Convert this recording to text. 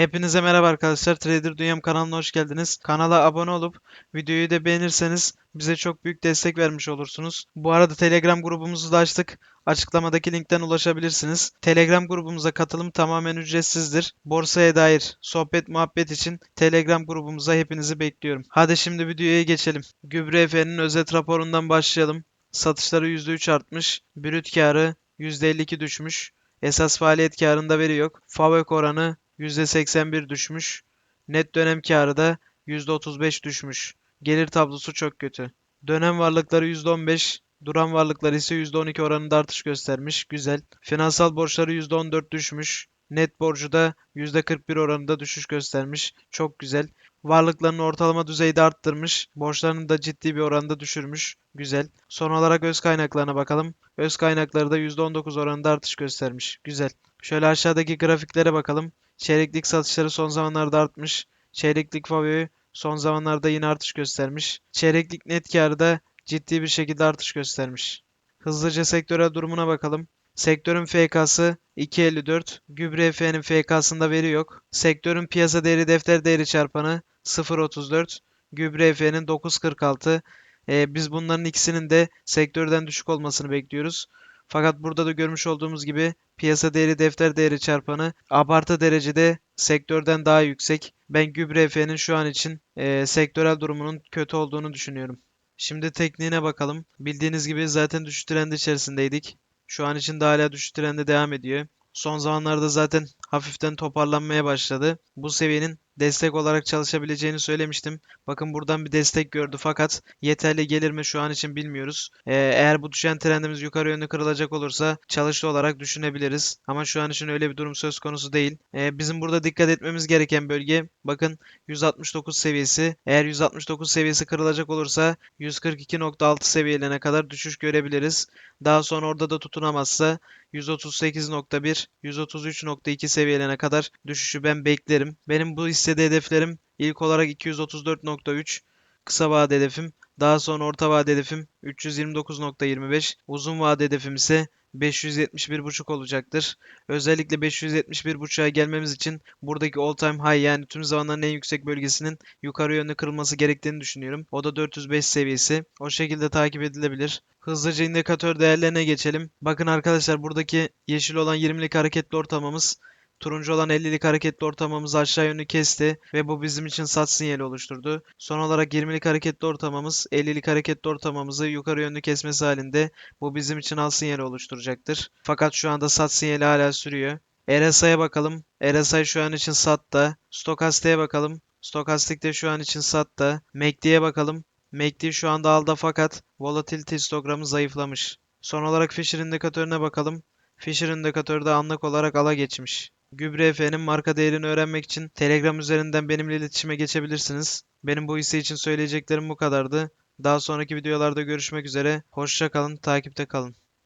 Hepinize merhaba arkadaşlar. Trader Dünyam kanalına hoş geldiniz. Kanala abone olup videoyu da beğenirseniz bize çok büyük destek vermiş olursunuz. Bu arada Telegram grubumuzu da açtık. Açıklamadaki linkten ulaşabilirsiniz. Telegram grubumuza katılım tamamen ücretsizdir. Borsaya dair sohbet muhabbet için Telegram grubumuza hepinizi bekliyorum. Hadi şimdi videoya geçelim. Gübre Efe'nin özet raporundan başlayalım. Satışları %3 artmış. Brüt karı %52 düşmüş. Esas faaliyet karında veri yok. FAVÖK oranı %81 düşmüş. Net dönem karı da %35 düşmüş. Gelir tablosu çok kötü. Dönem varlıkları %15, duran varlıklar ise %12 oranında artış göstermiş. Güzel. Finansal borçları %14 düşmüş. Net borcu da %41 oranında düşüş göstermiş. Çok güzel. Varlıklarını ortalama düzeyde arttırmış. Borçlarını da ciddi bir oranda düşürmüş. Güzel. Son olarak öz kaynaklarına bakalım. Öz kaynakları da %19 oranında artış göstermiş. Güzel. Şöyle aşağıdaki grafiklere bakalım. Çeyreklik satışları son zamanlarda artmış. Çeyreklik favori son zamanlarda yine artış göstermiş. Çeyreklik net karı da ciddi bir şekilde artış göstermiş. Hızlıca sektörel durumuna bakalım. Sektörün FK'sı 2.54. Gübre F'nin FK'sında veri yok. Sektörün piyasa değeri defter değeri çarpanı 0.34. Gübre F'nin 9.46. Ee, biz bunların ikisinin de sektörden düşük olmasını bekliyoruz. Fakat burada da görmüş olduğumuz gibi piyasa değeri defter değeri çarpanı abartı derecede sektörden daha yüksek. Ben Gübre Efe'nin şu an için e, sektörel durumunun kötü olduğunu düşünüyorum. Şimdi tekniğine bakalım. Bildiğiniz gibi zaten düşüş trendi içerisindeydik. Şu an için de hala düşüş trendi devam ediyor. Son zamanlarda zaten hafiften toparlanmaya başladı. Bu seviyenin destek olarak çalışabileceğini söylemiştim. Bakın buradan bir destek gördü fakat yeterli gelir mi şu an için bilmiyoruz. Ee, eğer bu düşen trendimiz yukarı yönlü kırılacak olursa çalışlı olarak düşünebiliriz. Ama şu an için öyle bir durum söz konusu değil. Ee, bizim burada dikkat etmemiz gereken bölge bakın 169 seviyesi. Eğer 169 seviyesi kırılacak olursa 142.6 seviyelerine kadar düşüş görebiliriz. Daha sonra orada da tutunamazsa 138.1, 133.2 seviyelerine kadar düşüşü ben beklerim. Benim bu hissede hedeflerim ilk olarak 234.3 kısa vade hedefim, daha sonra orta vade hedefim 329.25, uzun vade hedefim ise 571.5 olacaktır. Özellikle 571.5'a gelmemiz için buradaki all time high yani tüm zamanların en yüksek bölgesinin yukarı yönlü kırılması gerektiğini düşünüyorum. O da 405 seviyesi. O şekilde takip edilebilir. Hızlıca indikatör değerlerine geçelim. Bakın arkadaşlar buradaki yeşil olan 20'lik hareketli ortalamamız Turuncu olan 50'lik hareketli ortamamızı aşağı yönlü kesti ve bu bizim için sat sinyali oluşturdu. Son olarak 20'lik hareketli ortamamız 50'lik hareketli ortamamızı yukarı yönlü kesmesi halinde bu bizim için al sinyali oluşturacaktır. Fakat şu anda sat sinyali hala sürüyor. RSI'ye bakalım. RSI şu an için satta. Stokastik'e bakalım. Stokastik de şu an için satta. MACD'ye bakalım. MACD şu anda alda fakat volatility histogramı zayıflamış. Son olarak Fisher indikatörüne bakalım. Fisher indikatörü de anlık olarak ala geçmiş. Gübre Efe'nin marka değerini öğrenmek için Telegram üzerinden benimle iletişime geçebilirsiniz. Benim bu hisse için söyleyeceklerim bu kadardı. Daha sonraki videolarda görüşmek üzere. Hoşça kalın, takipte kalın.